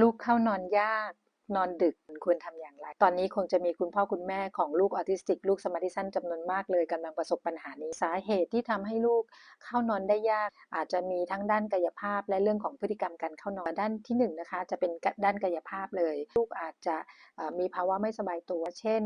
ลูกเข้านอนยากนอนดึกควรทำอย่างไร ตอนนี้คงจะมีคุณพ่อคุณแม่ของลูกออทิสติก ลูกสมาธิสั้นจำนวนมากเลยกำลังประสบปัญหานี้ สาเหตุที่ทำให้ลูกเข้านอนได้ยาก อาจจะมีทั้งด้านกายภาพและเรื่องของพฤติกรรมการเข้านอนด้านที่1นงนะคะจะเป็นด้านกายภาพเลย ลูกอาจจะมีภาวะไม่สบายตัว เช่น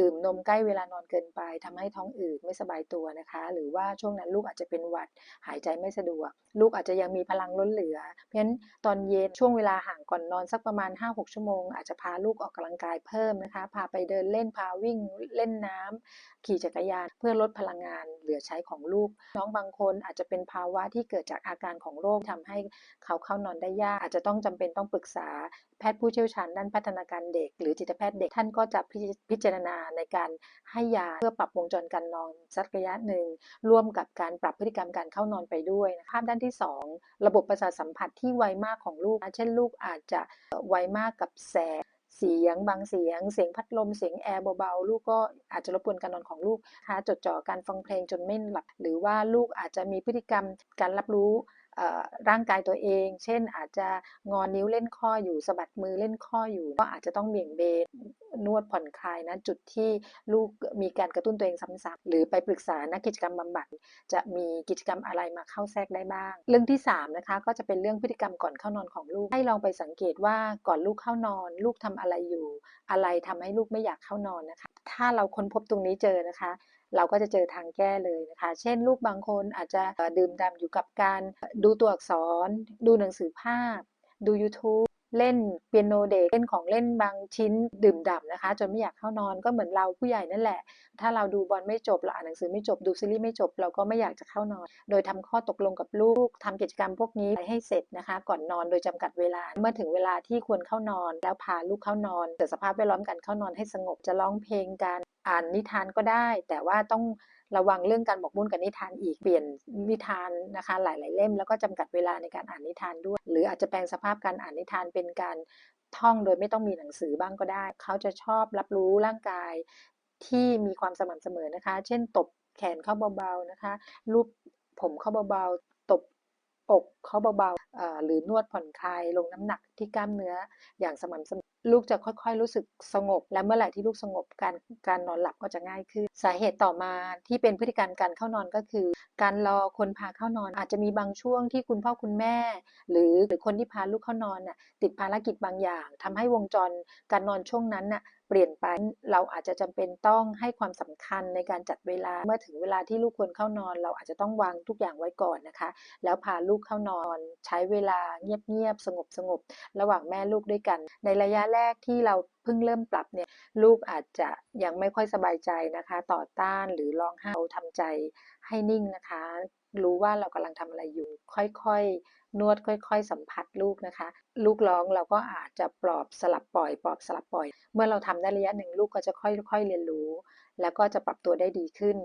ดื่มนมใกล้เวลานอนเกินไปทำให้ท้องอืดไม่สบายตัวนะคะ หรือว่าช่วงนั้นลูกอาจจะเป็นหวัดหายใจไม่สะดวก ลูกอาจจะยังมีพลังล้นเหลือ เพราะฉะนั้นตอนเย็นช่วงเวลาห่างก่อนนอนสักประมาณ 5-6 ชั่วโมง อาจจะพาลูกออกกำลังกายเพิ่มนะคะ พาไปเดินเล่นพาวิ่งเล่นน้ำขี่จักรยานเพื่อลดพลังงานเหลือใช้ของลูก น้องบางคนอาจจะเป็นภาวะที่เกิดจากอาการของโรคทำให้เขาเข้านอนได้ยาก อาจจะต้องจำเป็นต้องปรึกษาแพทย์ผู้เชี่ยวชาญด้านพัฒนาการเด็ก หรือจิตแพทย์เด็กท่านก็จะพิจารณาในการให้ยาเพื่อปรับวงจรการนอนสักระยะหนึ่ง ร่วมกับการปรับพฤติกรรมการเข้านอนไปด้วยภาพด้านที่ 2 ระบบประสาทสัมผัสที่ไวมากของลูก เช่นลูกอาจจะไวมากกับแสงเสียงบางเสียง เสียงพัดลมเสียงแอร์เบาๆลูกก็อาจจะรบกวนการนอนของลูกนะคะจดจ่อการฟังเพลงจนไม่หลับ หรือว่าลูกอาจจะมีพฤติกรรมการรับรู้ร่างกายตัวเอง เช่นอาจจะงอนนิ้วเล่นข้ออยู่สะบัดมือเล่นข้ออยู่ ก็อาจจะต้องเบี่ยงเบน นวดผ่อนคลายนะจุดที่ลูกมีการกระตุ้นตัวเองซ้ำๆหรือไปปรึกษานักกิจกรรมบำบัดจะมีกิจกรรมอะไรมาเข้าแทรกได้บ้าง เรื่องที่3นะคะก็จะเป็นเรื่องพฤติกรรมก่อนเข้านอนของลูก ให้ลองไปสังเกตว่าก่อนลูกเข้านอน ลูกทำอะไรอยู่ อะไรทำให้ลูกไม่อยากเข้านอนนะคะ ถ้าเราค้นพบตรงนี้เจอนะคะ เราก็จะเจอทางแก้เลยนะคะ เช่น ลูกบางคนอาจจะดื่มด่ำอยู่กับการดูตัวอักษร ดูหนังสือภาพ ดู YouTube เล่นเปียโนเด็กเล่นของเล่นบางชิ้นดื่มด่ำนะคะ จนไม่อยากเข้านอนก็เหมือนเราผู้ใหญ่นั่นแหละ ถ้าเราดูบอลไม่จบเราอ่านหนังสือไม่จบดูซีรีส์ไม่จบเราก็ไม่อยากจะเข้านอน โดยทำข้อตกลงกับลูกทำกิจกรรมพวกนี้ให้เสร็จนะคะ ก่อนนอนโดยจำกัดเวลาเมื่อถึงเวลาที่ควรเข้านอน แล้วพาลูกเข้านอนเกิดสภาพแวดล้อมการเข้านอนให้สงบจะร้องเพลงการอ่านนิทานก็ได้ แต่ว่าต้องระวังเรื่องการบอกมุ่นกับนิทานอีกเปลี่ยนนิทานนะคะหลาย ๆ เล่ม แล้วก็จำกัดเวลาในการอ่านนิทานด้วย หรืออาจจะแปลงสภาพการอ่านนิทานเป็นการท่องโดยไม่ต้องมีหนังสือบ้างก็ได้ เขาจะชอบรับรู้ร่างกายที่มีความสม่ำเสมอนะคะ เช่น ตบแขนเข้าเบา ๆ นะคะลูบผมเข้าเบา ๆ ตบอกเขาเบา ๆ หรือนวดผ่อนคลายลงน้ำหนักที่กล้ามเนื้ออย่างสม่ำเสมอ ลูกจะค่อยๆ รู้สึกสงบ และเมื่อไหร่ที่ลูกสงบการการนอนหลับก็จะง่ายขึ้น สาเหตุต่อมาที่เป็นพฤติกรรมการเข้านอนก็คือ การรอคนพาเข้านอนอาจจะมีบางช่วงที่คุณพ่อคุณแม่ หรือหรือคนที่พาลูกเข้านอนน่ะติดภารกิจบางอย่างทำให้วงจรการนอนช่วงนั้นน่ะ ปลี่ยนไป เราอาจจะจำเป็นต้องให้ความสำคัญในการจัดเวลา เมื่อถึงเวลาที่ลูกควรเข้านอน เราอาจจะต้องวางทุกอย่างไว้ก่อนนะคะ แล้วพาลูกเข้านอน ใช้เวลาเงียบๆ สงบๆ ระหว่างแม่ลูกด้วยกัน ในระยะแรกที่เราเพิ่งเริ่มปรับเนี่ยลูกอาจจะยังไม่ค่อยสบายใจนะคะ ต่อต้านหรือร้องไห้ทำใจให้นิ่งนะคะ รู้ว่าเรากำลังทำอะไรอยู่ ค่อยๆ นวดค่อย ๆ สัมผัสลูกนะคะ ลูกร้องเราก็อาจจะปลอบสลับปล่อย ปลอบสลับปล่อย เมื่อเราทำได้ระยะหนึ่งลูกก็จะค่อยๆเรียนรู้ แล้วก็จะปรับตัวได้ดีขึ้น